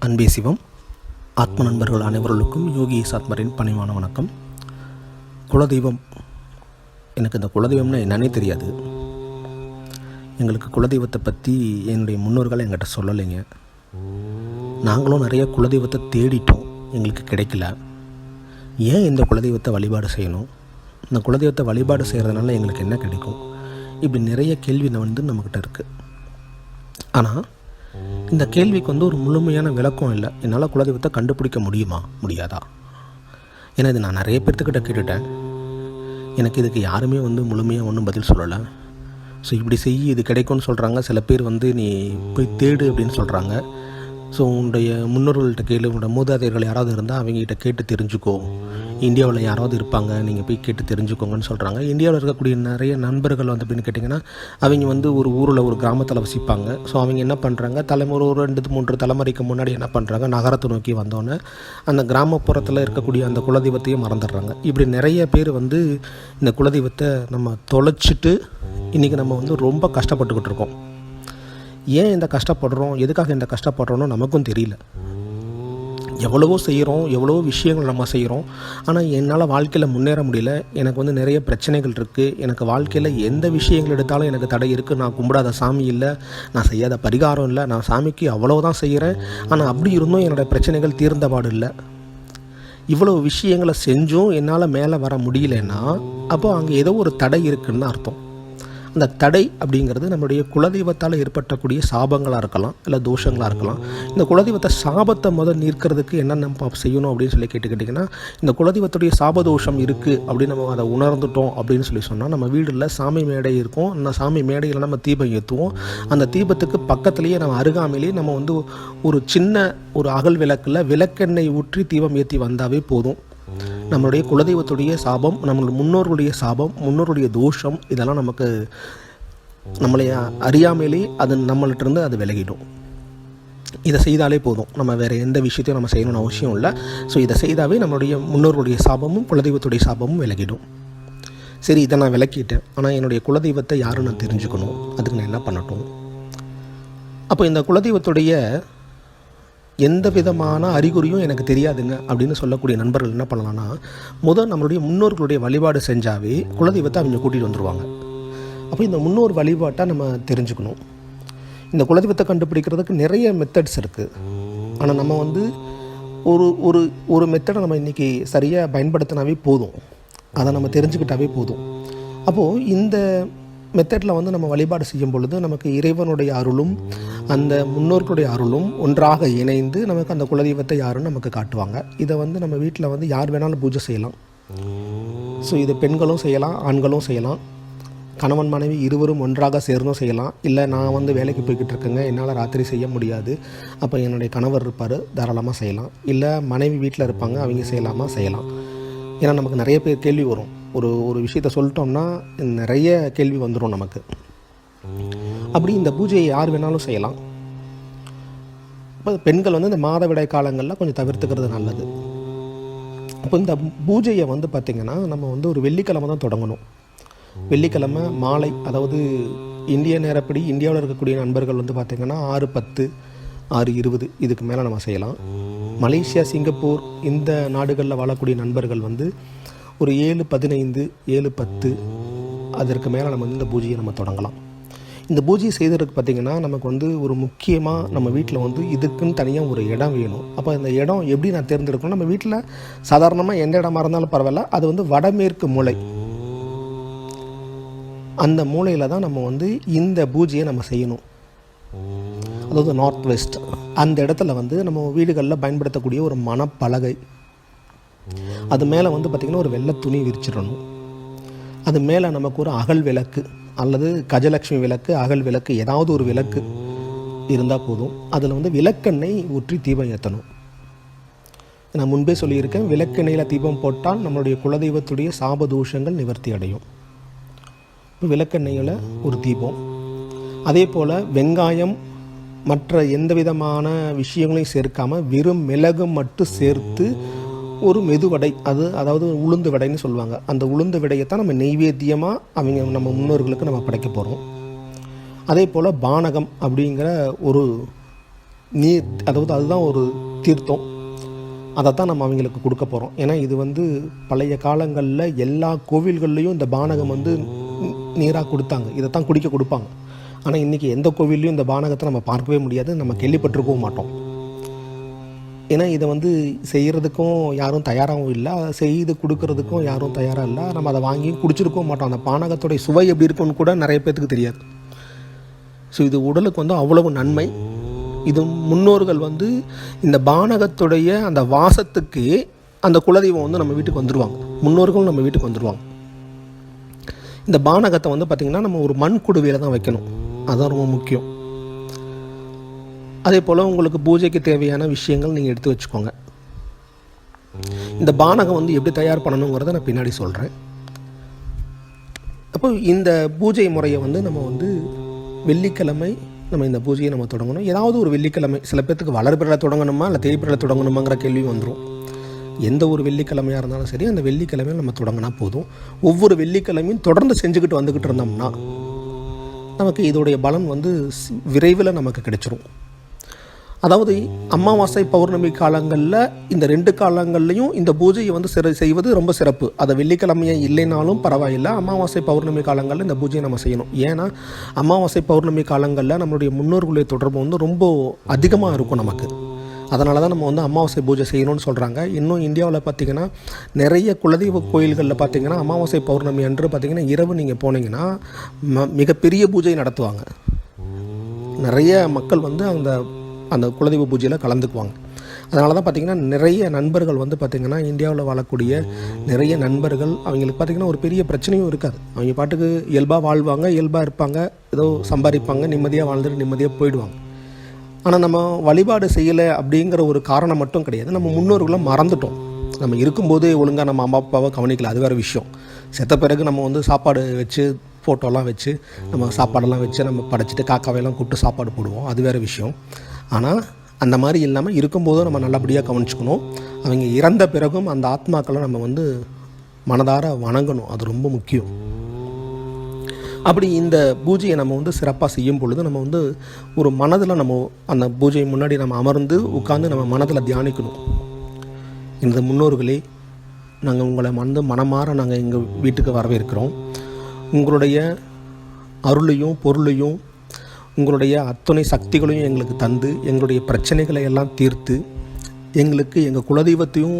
அன்பே சிவம். ஆத்ம நண்பர்கள் அனைவர்களுக்கும் யோகி சாத்மரின் பணிவான வணக்கம். குலதெய்வம். எனக்கு இந்த குலதெய்வம்னா என்னன்னே தெரியாது. எங்களுக்கு குலதெய்வத்தை பற்றி என்னுடைய முன்னோர்கள் எங்கிட்ட சொல்லலைங்க. நாங்களும் நிறைய குலதெய்வத்தை தேடிட்டோம். எங்களுக்கு கிடைக்கல. ஏன் இந்த குலதெய்வத்தை வழிபாடு செய்யணும்? இந்த குலதெய்வத்தை வழிபாடு செய்கிறதுனால எங்களுக்கு என்ன கிடைக்கும்? இப்படி நிறைய கேள்வி வந்து நம்மக்கிட்ட இருக்குது ஆனால் இந்த கேள்விக்கு வந்து ஒரு முழுமையான விளக்கம் இல்லை. என்னால் குலதெய்வத்தை கண்டுபிடிக்க முடியுமா? முடியாதா? ஏன்னா இது நான் நிறைய பேர்த்துக்கிட்ட கேட்டுட்டேன். எனக்கு இதுக்கு யாருமே வந்து முழுமையாக ஒன்றும் பதில் சொல்லலை. ஸோ இப்படி செய் இது கிடைக்கும்னு சொல்கிறாங்க சில பேர் வந்து நீ போய் தேடு அப்படின்னு சொல்கிறாங்க ஸோ உன்னுடைய முன்னோர்கள்ட்ட கேளு உன்னோட மூதாதையர்கள் யாராவது இருந்தால் அவங்ககிட்ட கேட்டு தெரிஞ்சுக்கோ. இந்தியாவில் யாராவது இருப்பாங்க நீங்கள் போய் கேட்டு தெரிஞ்சுக்கோங்கன்னு சொல்கிறாங்க இந்தியாவில் இருக்கக்கூடிய நிறைய நண்பர்கள் வந்து அப்படின்னு கேட்டிங்கன்னா அவங்க வந்து ஒரு ஊரில் ஒரு கிராமத்தில் வசிப்பாங்க. ஸோ அவங்க என்ன பண்ணுறாங்க தலைமுறை ஒரு ரெண்டு மூன்று தலைமுறைக்கு முன்னாடி என்ன பண்ணுறாங்க நகரத்தை நோக்கி வந்தோன்னே அந்த கிராமப்புறத்தில் இருக்கக்கூடிய அந்த குலதெய்வத்தையும் மறந்துடுறாங்க. இப்படி நிறைய பேர் வந்து இந்த குலதெய்வத்தை நம்ம தொலைச்சிட்டு இன்றைக்கி நம்ம வந்து ரொம்ப கஷ்டப்பட்டுக்கிட்டு இருக்கோம். ஏன் இந்த கஷ்டப்படுறோம்? எதுக்காக இந்த கஷ்டப்படுறோன்னு நமக்கும் தெரியல. எவ்வளவோ செய்கிறோம் எவ்வளவோ விஷயங்கள் நம்ம செய்கிறோம் ஆனால் என்னால் வாழ்க்கையில் முன்னேற முடியல. எனக்கு வந்து நிறைய பிரச்சனைகள் இருக்குது எனக்கு வாழ்க்கையில் எந்த விஷயங்கள் எடுத்தாலும் எனக்கு தடை இருக்குது நான் கும்பிடாத சாமி இல்லை. நான் செய்யாத பரிகாரம் இல்லை. நான் சாமிக்கு அவ்வளோதான் செய்கிறேன் ஆனால் அப்படி இருந்தும் என்னோடய பிரச்சனைகள் தீர்ந்தபாடு இல்லை. இவ்வளோ விஷயங்களை செஞ்சும் என்னால் மேலே வர முடியலன்னா அப்போ அங்கே ஏதோ ஒரு தடை இருக்குன்னு அர்த்தம். அந்த தடை அப்படிங்கிறது நம்மளுடைய குலதெய்வத்தால் ஏற்பட்டக்கூடிய சாபங்களாக இருக்கலாம் இல்லை தோஷங்களாக இருக்கலாம். இந்த குலதெய்வத்தை சாபத்தை முதல் நிற்கிறதுக்கு என்ன நம்ம செய்யணும் அப்படின்னு சொல்லி கேட்டுக்கிட்டிங்கன்னா இந்த குலதெய்வத்துடைய சாபதோஷம் இருக்குது அப்படின்னு நம்ம அதை உணர்ந்துட்டோம் அப்படின்னு சொல்லி சொன்னால் நம்ம வீடில் சாமி மேடை இருக்கும். அந்த சாமி மேடையில் நம்ம தீபம் ஏற்றுவோம் அந்த தீபத்துக்கு பக்கத்துலேயே நம்ம அருகாமையிலேயே நம்ம வந்து ஒரு சின்ன ஒரு அகல் விளக்கில் விளக்கெண்ணெய் ஊற்றி தீபம் ஏற்றி வந்தாவே போதும். நம்மளுடைய குலதெய்வத்துடைய சாபம் நம்மளுடைய முன்னோர்களுடைய சாபம் முன்னோருடைய தோஷம் இதெல்லாம் நமக்கு நம்மளை அறியாமலே அது நம்மள்கிட்டருந்து அது விலகிடும். இதை செய்தாலே போதும். நம்ம வேறு எந்த விஷயத்தையும் நம்ம செய்யணும்னு அவசியம் இல்லை. ஸோ இதை செய்தாவே நம்மளுடைய முன்னோர்களுடைய சாபமும் குலதெய்வத்துடைய சாபமும் விலகிடும். சரி இதை நான் விளக்கிட்டேன். ஆனால் என்னுடைய குலதெய்வத்தை யாரும் நான் தெரிஞ்சுக்கணும்? அதுக்கு நான் என்ன பண்ணட்டும்? அப்போ இந்த குலதெய்வத்துடைய எந்த விதமான அறிகுறியும் எனக்கு தெரியாதுங்க அப்படின்னு சொல்லக்கூடிய நண்பர்கள் என்ன பண்ணலாம்னா முதல் நம்மளுடைய முன்னோர்களுடைய வழிபாடு செஞ்சாவே குலதெய்வத்தை அவங்க கூட்டிகிட்டு வந்துடுவாங்க அப்போ இந்த முன்னோர் வழிபாட்டை நம்ம தெரிஞ்சுக்கணும். இந்த குலதெய்வத்தை கண்டுபிடிக்கிறதுக்கு நிறைய மெத்தட்ஸ் இருக்குது ஆனால் நம்ம வந்து ஒரு ஒரு ஒரு மெத்தடை நம்ம இன்றைக்கி சரியாக பயன்படுத்தினாவே போதும். அதை நம்ம தெரிஞ்சுக்கிட்டாவே போதும். அப்போது இந்த மெத்தடில் வந்து நம்ம வழிபாடு செய்யும் பொழுது நமக்கு இறைவனுடைய அருளும் அந்த முன்னோர்களுடைய அருளும் ஒன்றாக இணைந்து நமக்கு அந்த குலதெய்வத்தை யாருன்னு நமக்கு காட்டுவாங்க. இதை வந்து நம்ம வீட்டில் வந்து யார் வேணாலும் பூஜை செய்யலாம். ஸோ இது பெண்களும் செய்யலாம் ஆண்களும் செய்யலாம். கணவன் மனைவி இருவரும் ஒன்றாக சேர்ந்தும் செய்யலாம். இல்லை நான் வந்து வேலைக்கு போய்கிட்டு இருக்கேங்க என்னால் ராத்திரி செய்ய முடியாது. அப்போ என்னுடைய கணவர் இருப்பார் தாராளமாக செய்யலாம். இல்லை மனைவி வீட்டில் இருப்பாங்க அவங்க செய்யலாமா? செய்யலாம். ஏன்னா நமக்கு நிறைய பேர் கேள்வி வரும். ஒரு ஒரு விஷயத்த சொல்லிட்டோம்னா நிறைய கேள்வி வந்துடும் நமக்கு. அப்படி இந்த பூஜையை யார் வேணாலும் செய்யலாம். இப்போ பெண்கள் வந்து இந்த மாதவிடாய் காலங்களில் கொஞ்சம் தவிர்த்துக்கிறது நல்லது. இப்போ இந்த பூஜையை வந்து பார்த்திங்கன்னா நம்ம வந்து ஒரு வெள்ளிக்கிழமை தான் தொடங்கணும். வெள்ளிக்கிழமை மாலை அதாவது இந்திய நேரப்படி இந்தியாவில் இருக்கக்கூடிய நண்பர்கள் வந்து பார்த்திங்கன்னா ஆறு பத்து ஆறு இருபது இதுக்கு மேலே நம்ம செய்யலாம். மலேசியா சிங்கப்பூர் இந்த நாடுகளில் வாழக்கூடிய நண்பர்கள் வந்து ஒரு ஏழு பதினைந்து ஏழு பத்து அதற்கு மேலே நம்ம வந்து இந்த பூஜையை நம்ம தொடங்கலாம். இந்த பூஜையை செய்கிறதுக்கு பார்த்திங்கன்னா நமக்கு வந்து ஒரு முக்கியமாக நம்ம வீட்டில் வந்து இதுக்குன்னு தனியாக ஒரு இடம் வேணும். அப்போ இந்த இடம் எப்படி நான் தேர்ந்தெடுக்கணும்? நம்ம வீட்டில் சாதாரணமாக எந்த இடமா இருந்தாலும் பரவாயில்ல. அது வந்து வடமேற்கு மூளை அந்த மூலையில் தான் நம்ம வந்து இந்த பூஜையை நம்ம செய்யணும். அதாவது நார்த் வெஸ்ட் அந்த இடத்துல வந்து நம்ம வீடுகளில் பயன்படுத்தக்கூடிய ஒரு மணப்பலகை. அது மேலே வந்து பார்த்திங்கன்னா ஒரு வெள்ளை துணி விரிச்சிடணும். அது மேலே நமக்கு ஒரு அகல் விளக்கு அல்லது கஜலட்சுமி விளக்கு அகல் விளக்கு ஏதாவது ஒரு விளக்கு இருந்தால் போதும். அதில் வந்து விளக்கெண்ணெய் ஊற்றி தீபம் ஏற்றணும் நான் முன்பே சொல்லியிருக்கேன் விளக்கெண்ணெயில் தீபம் போட்டால் நம்மளுடைய குலதெய்வத்துடைய சாபதோஷங்கள் நிவர்த்தி அடையும். இப்போ விளக்கெண்ணெயில் ஒரு தீபம். அதே போல் வெங்காயம் மற்ற எந்த விதமான விஷயங்களையும் சேர்க்காமல் வெறும் மிளகு மட்டும் சேர்த்து ஒரு மெதுவடை அது அதாவது உளுந்து வடைன்னு சொல்லுவாங்க. அந்த உளுந்து விடையைத்தான் நம்ம நெய்வேத்தியமாக அவங்க நம்ம முன்னோர்களுக்கு நம்ம படைக்க போகிறோம் அதே போல் பானகம் அப்படிங்கிற ஒரு நீர் அதாவது அதுதான் ஒரு தீர்த்தம். அதை தான் நம்ம அவங்களுக்கு கொடுக்க போகிறோம் ஏன்னா இது வந்து பழைய காலங்களில் எல்லா கோவில்கள்லேயும் இந்த பானகம் வந்து நீராக கொடுத்தாங்க. இதை தான் குடிக்க கொடுப்பாங்க. ஆனால் இன்றைக்கி எந்த கோவில்லையும் இந்த பானகத்தை நம்ம பார்க்கவே முடியாது. நம்ம கேள்விப்பட்டிருக்கவும் மாட்டோம். ஏன்னா இதை வந்து செய்கிறதுக்கும் யாரும் தயாராகவும் இல்லை. அதை செய்து கொடுக்கறதுக்கும் யாரும் தயாராக இல்லை. நம்ம அதை வாங்கி குடிச்சிருக்கவும் மாட்டோம். அந்த பானகத்துடைய சுவை எப்படி இருக்குன்னு கூட நிறைய பேர்த்துக்கு தெரியாது. ஸோ இது உடலுக்கு வந்து அவ்வளவு நன்மை. இது முன்னோர்கள் வந்து இந்த பானகத்துடைய அந்த வாசத்துக்கு அந்த குலதெய்வம் வந்து நம்ம வீட்டுக்கு வந்துடுவாங்க முன்னோர்களும் நம்ம வீட்டுக்கு வந்துடுவாங்க இந்த பானகத்தை வந்து பார்த்திங்கன்னா நம்ம ஒரு மண் குடுவையில் தான் வைக்கணும். அதுதான் ரொம்ப முக்கியம். அதே போல் உங்களுக்கு பூஜைக்கு தேவையான விஷயங்கள் நீங்கள் எடுத்து வச்சுக்கோங்க. இந்த பானகம் வந்து எப்படி தயார் பண்ணணுங்கிறத நான் பின்னாடி சொல்கிறேன் அப்போ இந்த பூஜை முறையை வந்து நம்ம வந்து வெள்ளிக்கிழமை நம்ம இந்த பூஜையை நம்ம தொடங்கணும். ஏதாவது ஒரு வெள்ளிக்கிழமை சில பேர்த்துக்கு வளர்பிறையில் தொடங்கணுமா இல்லை தேய்பிறையில் தொடங்கணுமாங்கிற கேள்வி வந்துடும் எந்த ஒரு வெள்ளிக்கிழமையாக இருந்தாலும் சரி அந்த வெள்ளிக்கிழமையில் நம்ம தொடங்கினா போதும். ஒவ்வொரு வெள்ளிக்கிழமையும் தொடர்ந்து செஞ்சுக்கிட்டு வந்துக்கிட்டு இருந்தோம்னா நமக்கு இதோடைய பலன் வந்து விரைவில் நமக்கு கிடைச்சிரும். அதாவது அமாவாசை பௌர்ணமி காலங்களில் இந்த ரெண்டு காலங்கள்லையும் இந்த பூஜையை வந்து சிற செய்வது ரொம்ப சிறப்பு. அதை வெள்ளிக்கிழமையே இல்லைனாலும் பரவாயில்லை. அமாவாசை பௌர்ணமி காலங்களில் இந்த பூஜையை நம்ம செய்யணும். ஏன்னா அமாவாசை பௌர்ணமி காலங்களில் நம்மளுடைய முன்னோர்களுடைய தொடர்பு வந்து ரொம்ப அதிகமாக இருக்கும் நமக்கு. அதனால தான் நம்ம வந்து அமாவாசை பூஜை செய்யணும்னு சொல்கிறாங்க இன்னும் இந்தியாவில் பார்த்தீங்கன்னா நிறைய குலதெய்வ கோயில்களில் பார்த்தீங்கன்னா அமாவாசை பௌர்ணமி அன்று பார்த்திங்கன்னா இரவு நீங்கள் போனீங்கன்னா ம மிகப்பெரிய பூஜை நடத்துவாங்க. நிறைய மக்கள் வந்து அந்த அந்த குலதெய்வ பூஜையில் கலந்துக்குவாங்க. அதனால தான் பார்த்திங்கன்னா நிறைய நண்பர்கள் வந்து பார்த்திங்கன்னா இந்தியாவில் வாழக்கூடிய நிறைய நண்பர்கள் அவங்களுக்கு பார்த்திங்கன்னா ஒரு பெரிய பிரச்சனையும் இருக்காது. அவங்க பாட்டுக்கு இயல்பாக வாழ்வாங்க இயல்பாக இருப்பாங்க ஏதோ சம்பாதிப்பாங்க நிம்மதியாக வாழ்ந்துட்டு நிம்மதியாக போயிடுவாங்க. ஆனால் நம்ம வழிபாடு செய்யலை அப்படிங்கிற ஒரு காரணம் மட்டும் கிடையாது. நம்ம முன்னோர்களை மறந்துட்டோம். நம்ம இருக்கும்போதே ஒழுங்காக நம்ம அம்மா அப்பாவை கவனிக்கல. அது வேறு விஷயம். செத்த பிறகு நம்ம வந்து சாப்பாடு வச்சு ஃபோட்டோலாம் வச்சு நம்ம சாப்பாடெல்லாம் வச்சு நம்ம படைச்சிட்டு காக்காவையெல்லாம் கூப்பிட்டு சாப்பாடு போடுவோம். அது வேறு விஷயம். ஆனால் அந்த மாதிரி இல்லாமல் இருக்கும்போதும் நம்ம நல்லபடியாக கவனிச்சுக்கணும். அவங்க இறந்த பிறகும் அந்த ஆத்மாக்களை நம்ம வந்து மனதார வணங்கணும். அது ரொம்ப முக்கியம். அப்படி இந்த பூஜையை நம்ம வந்து சிறப்பாக செய்யும் பொழுது நம்ம வந்து ஒரு மனதில் நம்ம அந்த பூஜை முன்னாடி நம்ம அமர்ந்து உட்கார்ந்து நம்ம மனதில் தியானிக்கணும். இந்த முன்னோர்களே நாங்கள் உங்களை மனது மனமாற நாங்கள் எங்கள் வீட்டுக்கு வரவேற்கிறோம். உங்களுடைய அருளையும் பொருளையும் உங்களுடைய அத்தனை சக்திகளையும் எங்களுக்கு தந்து எங்களுடைய பிரச்சனைகளை எல்லாம் தீர்த்து எங்களுக்கு எங்கள் குலதெய்வத்தையும்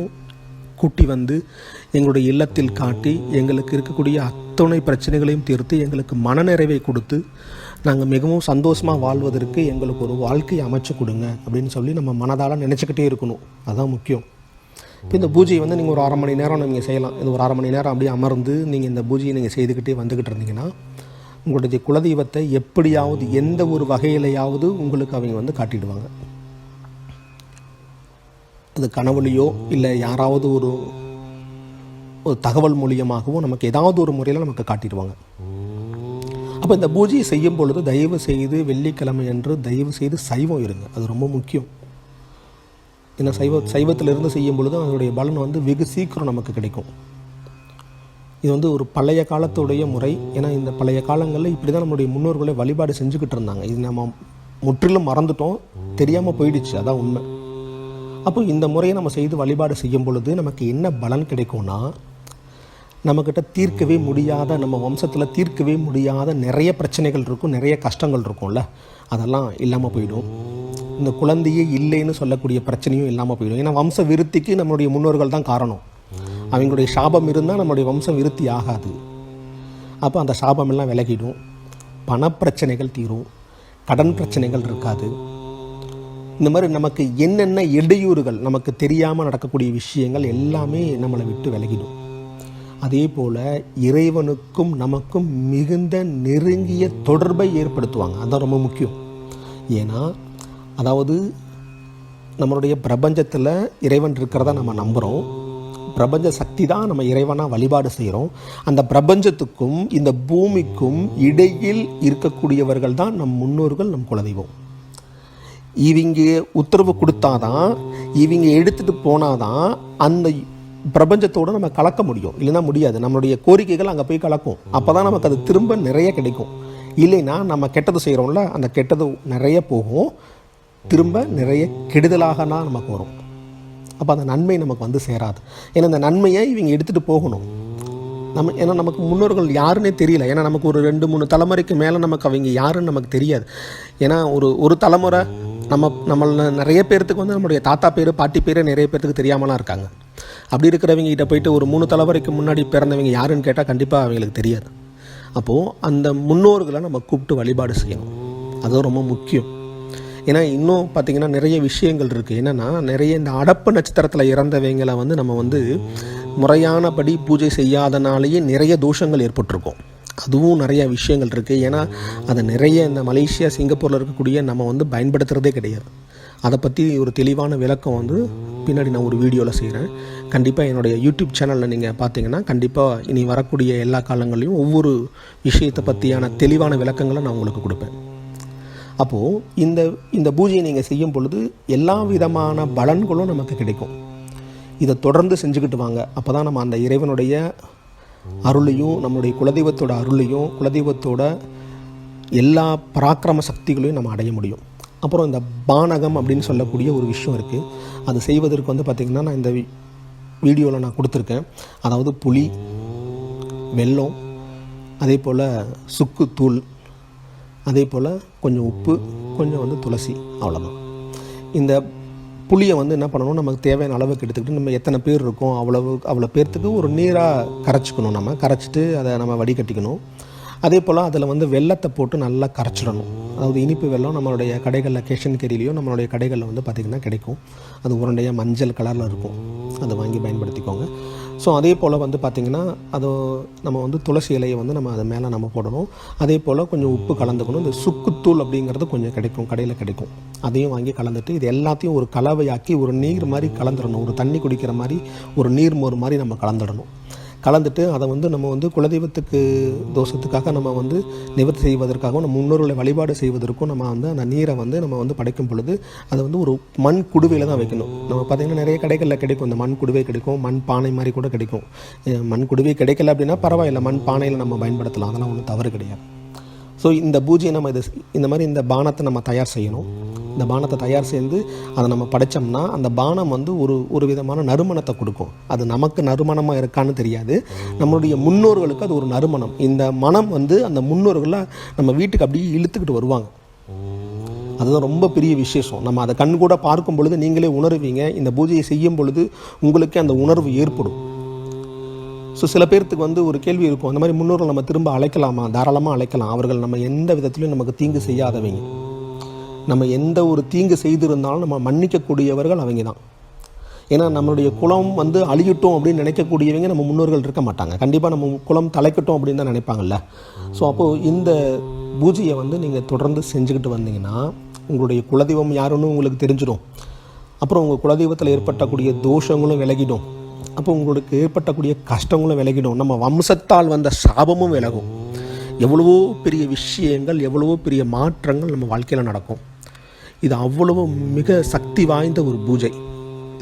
கூட்டி வந்து எங்களுடைய இல்லத்தில் காட்டி எங்களுக்கு இருக்கக்கூடிய அத்தனை பிரச்சனைகளையும் தீர்த்து எங்களுக்கு மனநிறைவை கொடுத்து நாங்கள் மிகவும் சந்தோஷமாக வாழ்வதற்கு எங்களுக்கு ஒரு வாழ்க்கையை அமைச்சு கொடுங்க அப்படின்னு சொல்லி நம்ம மனதால் நினச்சிக்கிட்டே இருக்கணும். அதுதான் முக்கியம். இப்போ இந்த பூஜையை வந்து நீங்கள் ஒரு அரை மணி நேரம் நீங்கள் செய்யலாம். இது ஒரு அரை மணி நேரம் அப்படியே அமர்ந்து நீங்கள் இந்த பூஜையை நீங்கள் செய்துக்கிட்டே வந்துக்கிட்டு இருந்தீங்கன்னா உங்களுடைய குலதெய்வத்தை எப்படியாவது எந்த ஒரு வகையிலையாவது உங்களுக்கு அவங்க வந்து காட்டிடுவாங்க. அது கனவுலையோ இல்லை யாராவது ஒரு ஒரு தகவல் மூலியமாகவோ நமக்கு ஏதாவது ஒரு முறையில் நமக்கு காட்டிடுவாங்க. அப்போ இந்த பூஜையை செய்யும் பொழுது தயவு செய்து வெள்ளிக்கிழமை என்று தயவு செய்து சைவம் இருங்க. அது ரொம்ப முக்கியம். ஏன்னா சைவ சைவத்திலிருந்து செய்யும் பொழுது அதனுடைய பலன் வந்து வெகு சீக்கிரம் நமக்கு கிடைக்கும். இது வந்து ஒரு பழைய காலத்துடைய முறை. ஏன்னா இந்த பழைய காலங்களில் இப்படி தான் நம்மளுடைய முன்னோர்களை வழிபாடு செஞ்சுக்கிட்டு இருந்தாங்க. இது நம்ம முற்றிலும் மறந்துட்டோம். தெரியாமல் போயிடுச்சு. அதான் உண்மை. அப்போ இந்த முறையை நம்ம செய்து வழிபாடு செய்யும் பொழுது நமக்கு என்ன பலன் கிடைக்கும்னா நம்மக்கிட்ட தீர்க்கவே முடியாத நம்ம வம்சத்தில் தீர்க்கவே முடியாத நிறைய பிரச்சனைகள் இருக்கும். நிறைய கஷ்டங்கள் இருக்கும்ல. அதெல்லாம் இல்லாமல் போயிடும். இந்த குழந்தையே இல்லைன்னு சொல்லக்கூடிய பிரச்சனையும் இல்லாமல் போயிடும். ஏன்னா வம்ச விருத்திக்கு நம்மளுடைய முன்னோர்கள் தான் காரணம். அவங்களுடைய சாபம் இருந்தால் நம்மளுடைய வம்சம் விருத்தி ஆகாது. அப்போ அந்த சாபம் எல்லாம் விலகிடும். பணப்பிரச்சனைகள் தீரும். கடன் பிரச்சனைகள் இருக்காது. இந்த மாதிரி நமக்கு என்னென்ன இடையூறுகள் நமக்கு தெரியாமல் நடக்கக்கூடிய விஷயங்கள் எல்லாமே நம்மளை விட்டு விலகிடும். அதே போல் இறைவனுக்கும் நமக்கும் மிகுந்த நெருங்கிய தொடர்பை ஏற்படுத்துவாங்க. அதுதான் ரொம்ப முக்கியம். ஏன்னா அதாவது நம்மளுடைய பிரபஞ்சத்தில் இறைவன் இருக்கிறதா நம்ம நம்புகிறோம் பிரபஞ்ச சக்தி தான் நம்ம இறைவனாக வழிபாடு செய்கிறோம் அந்த பிரபஞ்சத்துக்கும் இந்த பூமிக்கும் இடையில் இருக்கக்கூடியவர்கள் தான் நம் முன்னோர்கள் நம் குலதெய்வம். இவங்க உத்தரவு கொடுத்தாதான் இவங்க எடுத்துகிட்டு போனாதான் அந்த பிரபஞ்சத்தோடு நம்ம கலக்க முடியும். இல்லைன்னா முடியாது. நம்மளுடைய கோரிக்கைகள் அங்கே போய் கலக்கும். அப்போ தான் நமக்கு அது திரும்ப நிறைய கிடைக்கும். இல்லைன்னா நம்ம கெட்டது செய்கிறோம்ல அந்த கெட்டது நிறைய போகும். திரும்ப நிறைய கெடுதலாக தான் நமக்கு வரும். அப்போ அந்த நன்மை நமக்கு வந்து சேராது. ஏன்னா அந்த நன்மையை இவங்க எடுத்துகிட்டு போகணும். நம்ம ஏன்னா நமக்கு முன்னோர்கள் யாருன்னே தெரியல. ஏன்னா நமக்கு ஒரு ரெண்டு மூணு தலைமுறைக்கு மேலே நமக்கு அவங்க யாருன்னு நமக்கு தெரியாது. ஏன்னா ஒரு ஒரு தலைமுறை நம்ம நம்மள நிறைய பேர்த்துக்கு வந்து நம்மளுடைய தாத்தா பேர் பாட்டி பேர் நிறைய பேர்த்துக்கு தெரியாமலாம் இருக்காங்க. அப்படி இருக்கிறவங்க கிட்ட போயிட்டு ஒரு மூணு தலைமுறைக்கு முன்னாடி பிறந்தவங்க யாருன்னு கேட்டால் கண்டிப்பாக அவங்களுக்கு தெரியாது. அப்போது அந்த முன்னோர்களை நம்ம கூப்பிட்டு வழிபாடு செய்யணும். அது ரொம்ப முக்கியம். ஏன்னா இன்னும் பார்த்திங்கன்னா நிறைய விஷயங்கள் இருக்குது என்னென்னா நிறைய இந்த அடப்பு நட்சத்திரத்தில் இறந்தவங்களை வந்து நம்ம வந்து முறையானபடி பூஜை செய்யாதனாலேயே நிறைய தோஷங்கள் ஏற்பட்டிருக்கும். அதுவும் நிறைய விஷயங்கள் இருக்குது ஏன்னா அதை நிறைய இந்த மலேசியா சிங்கப்பூரில் இருக்கக்கூடிய நம்ம வந்து பயன்படுத்துகிறதே கிடையாது. அதை பற்றி ஒரு தெளிவான விளக்கம் வந்து பின்னாடி நான் ஒரு வீடியோவில் செய்கிறேன் கண்டிப்பாக என்னுடைய யூடியூப் சேனலில் நீங்கள் பார்த்தீங்கன்னா கண்டிப்பாக இனி வரக்கூடிய எல்லா காலங்களையும் ஒவ்வொரு விஷயத்தை பற்றியான தெளிவான விளக்கங்களை நான் உங்களுக்கு கொடுப்பேன். அப்போது இந்த இந்த பூஜையை நீங்கள் செய்யும் பொழுது எல்லா விதமான பலன்களும் நமக்கு கிடைக்கும். இதை தொடர்ந்து செஞ்சுக்கிட்டு வாங்க. அப்போ தான் நம்ம அந்த இறைவனுடைய அருளையும் நம்மளுடைய குலதெய்வத்தோட அருளையும் குலதெய்வத்தோட எல்லா பராக்கிரம சக்திகளையும் நம்ம அடைய முடியும். அப்புறம் இந்த பானகம் அப்படின்னு சொல்லக்கூடிய ஒரு விஷயம் இருக்குது அது செய்வதற்கு வந்து பார்த்திங்கன்னா நான் இந்த வீடியோவில் நான் கொடுத்துருக்கேன். அதாவது புளி வெல்லம் அதே போல் சுக்கு தூள் அதே போல் கொஞ்சம் உப்பு கொஞ்சம் வந்து துளசி அவ்வளோதான் இந்த புளியை வந்து என்ன பண்ணணும் நமக்கு தேவையான அளவுக்கு எடுத்துக்கிட்டு நம்ம எத்தனை பேர் இருக்கோம் அவ்வளவு அவ்வளோ பேர்த்துக்கு ஒரு நீராக கரைச்சிக்கணும் நம்ம. கரைச்சிட்டு அதை நம்ம வடிகட்டிக்கணும். அதே போல் அதில் வந்து வெள்ளத்தை போட்டு நல்லா கரைச்சிடணும். அதாவது இனிப்பு வெல்லம் நம்மளுடைய கடைகளில் கேஷன் கேரியிலையோ நம்மளுடைய கடைகளில் வந்து பார்த்திங்கன்னா கிடைக்கும். அது உருண்டையாக மஞ்சள் கலரில் இருக்கும். அதை வாங்கி பயன்படுத்திக்கோங்க. ஸோ அதே போல் வந்து பார்த்திங்கன்னா அது நம்ம வந்து துளசி இலையை வந்து நம்ம அது மேலே நம்ம போடணும். அதே போல் கொஞ்சம் உப்பு கலந்துக்கணும். இந்த சுக்குத்தூள் அப்படிங்கிறது கொஞ்சம் கிடைக்கும் கடையில் கிடைக்கும். அதையும் வாங்கி கலந்துட்டு இது எல்லாத்தையும் ஒரு கலவையாக்கி ஒரு நீர் மாதிரி கலந்துடணும். ஒரு தண்ணி குடிக்கிற மாதிரி ஒரு நீர் மோர் மாதிரி நம்ம கலந்துடணும். கலந்துட்டு அதை வந்து நம்ம வந்து குலதெய்வத்துக்கு தோஷத்துக்காக நம்ம வந்து நிவர்த்தி செய்வதற்காகவும் நம்ம முன்னோர்களை வழிபாடு செய்வதற்கும் நம்ம வந்து அந்த நீரை வந்து நம்ம வந்து படைக்கும் பொழுது அதை வந்து ஒரு மண் குடுவையில் தான் வைக்கணும். நம்ம பார்த்திங்கன்னா நிறைய கடைகளில் கிடைக்கும். இந்த மண் குடுவை கிடைக்கும் மண் பானை மாதிரி கூட கிடைக்கும். மண் குடுவை கிடைக்கல அப்படின்னா பரவாயில்ல. மண் பானையில் நம்ம பயன்படுத்தலாம். அதெல்லாம் ஒன்றும் தவறு கிடையாது. ஸோ இந்த பூஜையை நம்ம இது இந்த மாதிரி இந்த பானத்தை நம்ம தயார் செய்யணும். இந்த பானத்தை தயார் செய்து அதை நம்ம படைச்சோம்னா அந்த பானம் வந்து ஒரு ஒரு விதமான நறுமணத்தை கொடுக்கும். அது நமக்கு நறுமணமாக இருக்கான்னு தெரியாது. நம்மளுடைய முன்னோர்களுக்கு அது ஒரு நறுமணம். இந்த மனம் வந்து அந்த முன்னோர்களை நம்ம வீட்டுக்கு அப்படியே இழுத்துக்கிட்டு வருவாங்க. அதுதான் ரொம்ப பெரிய விசேஷம். நம்ம அதை கண் கூட பார்க்கும் பொழுது நீங்களே உணருவீங்க. இந்த பூஜையை செய்யும் பொழுது உங்களுக்கே அந்த உணர்வு ஏற்படும். ஸோ சில பேர்த்துக்கு வந்து ஒரு கேள்வி இருக்கும். அந்த மாதிரி முன்னோர்கள் நம்ம திரும்ப அழைக்கலாமா? தாராளமாக அழைக்கலாம். அவர்கள் நம்ம எந்த விதத்திலையும் நமக்கு தீங்கு செய்யாதவங்க. நம்ம எந்த ஒரு தீங்கு செய்திருந்தாலும் நம்ம மன்னிக்கக்கூடியவர்கள் அவங்க தான் ஏன்னா நம்மளுடைய குலம் வந்து அழியட்டும் அப்படின்னு நினைக்கக்கூடியவங்க நம்ம முன்னோர்கள் இருக்க மாட்டாங்க. கண்டிப்பாக நம்ம குலம் தலைக்கட்டும் அப்படின்னு தான் நினைப்பாங்கல்ல. ஸோ அப்போது இந்த பூஜையை வந்து நீங்கள் தொடர்ந்து செஞ்சுக்கிட்டு வந்தீங்கன்னா உங்களுடைய குலதெய்வம் யாருன்னு உங்களுக்கு தெரிஞ்சிடும். அப்புறம் உங்கள் குலதெய்வத்தில் ஏற்பட்டக்கூடிய தோஷங்களும் விலகிடும். அப்போ உங்களுக்கு ஏற்பட்டக்கூடிய கஷ்டங்களும் விலகிடும். நம்ம வம்சத்தால் வந்த சாபமும் விலகும். எவ்வளவோ பெரிய விஷயங்கள் எவ்வளவோ பெரிய மாற்றங்கள் நம்ம வாழ்க்கையில் நடக்கும். இது அவ்வளவு மிக சக்தி வாய்ந்த ஒரு பூஜை.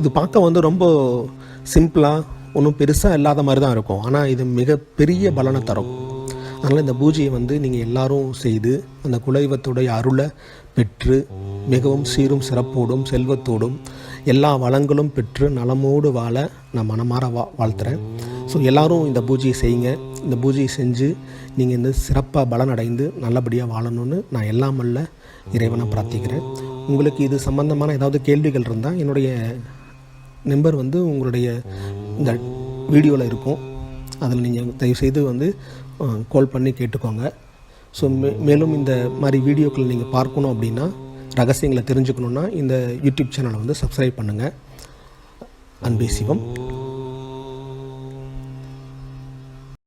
இது பார்க்க வந்து ரொம்ப சிம்பிளாக ஒன்றும் பெருசாக இல்லாத மாதிரி தான் இருக்கும். ஆனால் இது மிக பெரிய பலனை தரும். அதனால் இந்த பூஜையை வந்து நீங்கள் எல்லாரும் செய்து அந்த குலதெய்வத்துடைய அருளை பெற்று மிகவும் சீரும் சிறப்போடும் செல்வத்தோடும் எல்லா வளங்களும் பெற்று நலமோடு வாழ நான் மனமாற வா வாழ்த்துறேன். ஸோ எல்லாரும் இந்த பூஜையை செய்யுங்க. இந்த பூஜையை செஞ்சு நீங்கள் இந்த சிறப்பாக பலனடைந்து நல்லபடியாக வாழணும்னு நான் எல்லாம் அல்ல இறைவனை பிரார்த்திக்கிறேன். உங்களுக்கு இது சம்மந்தமான ஏதாவது கேள்விகள் இருந்தால் என்னுடைய நம்பர் வந்து உங்களுடைய இந்த வீடியோவில் இருக்கும். அதில் நீங்கள் தயவுசெய்து வந்து கால் பண்ணி கேட்டுக்கோங்க. ஸோ மே மேலும் இந்த மாதிரி வீடியோக்கள் நீங்கள் பார்க்கணும் அப்படின்னா ரகசியங்களை தெரிஞ்சுக்கணுன்னா இந்த யூடியூப் சேனலை வந்து சப்ஸ்கிரைப் பண்ணுங்கள் அன்பே சிவம்.